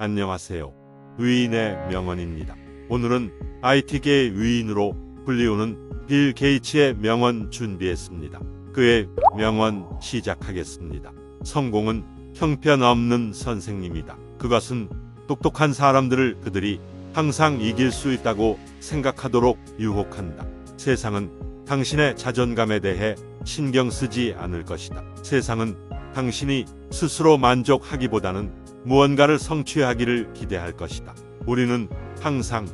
안녕하세요. 위인의 명언입니다. 오늘은 IT계의 위인으로 불리우는 빌 게이츠의 명언 준비했습니다. 그의 명언 시작하겠습니다. 성공은 형편없는 선생님이다. 그것은 똑똑한 사람들을 그들이 항상 이길 수 있다고 생각하도록 유혹한다. 세상은 당신의 자존감에 대해 신경 쓰지 않을 것이다. 세상은 당신이 스스로 만족하기보다는 무언가를 성취하기를 기대할 것이다. 우리는 항상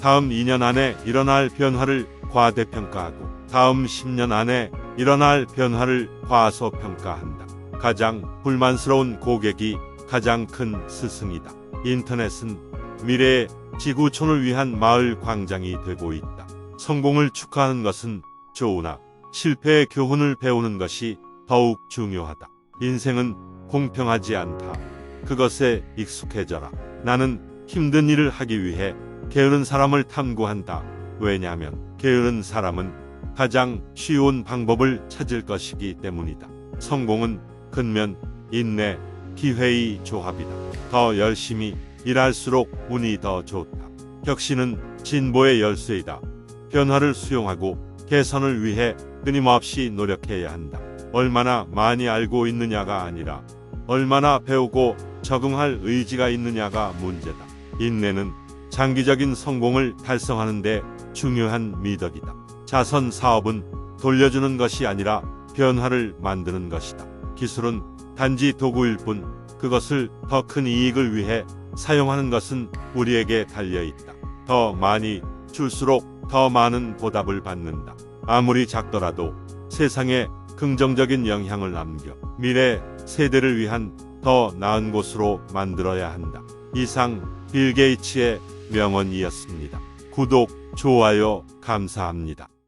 다음 2년 안에 일어날 변화를 과대평가하고 다음 10년 안에 일어날 변화를 과소평가한다. 가장 불만스러운 고객이 가장 큰 스승이다. 인터넷은 미래의 지구촌을 위한 마을 광장이 되고 있다. 성공을 축하하는 것은 좋으나 실패의 교훈을 배우는 것이 더욱 중요하다. 인생은 공평하지 않다. 그것에 익숙해져라. 나는 힘든 일을 하기 위해 게으른 사람을 탐구한다. 왜냐하면 게으른 사람은 가장 쉬운 방법을 찾을 것이기 때문이다. 성공은 근면, 인내, 기회의 조합이다. 더 열심히 일할수록 운이 더 좋다. 혁신은 진보의 열쇠이다. 변화를 수용하고 개선을 위해 끊임없이 노력해야 한다. 얼마나 많이 알고 있느냐가 아니라 얼마나 배우고 적응할 의지가 있느냐가 문제다. 인내는 장기적인 성공을 달성하는 데 중요한 미덕이다. 자선 사업은 돌려주는 것이 아니라 변화를 만드는 것이다. 기술은 단지 도구일 뿐 그것을 더 큰 이익을 위해 사용하는 것은 우리에게 달려 있다. 더 많이 줄수록 더 많은 보답을 받는다. 아무리 작더라도 세상에 긍정적인 영향을 남겨 미래 세대를 위한 더 나은 곳으로 만들어야 한다. 이상 빌 게이츠의 명언이었습니다. 구독, 좋아요 감사합니다.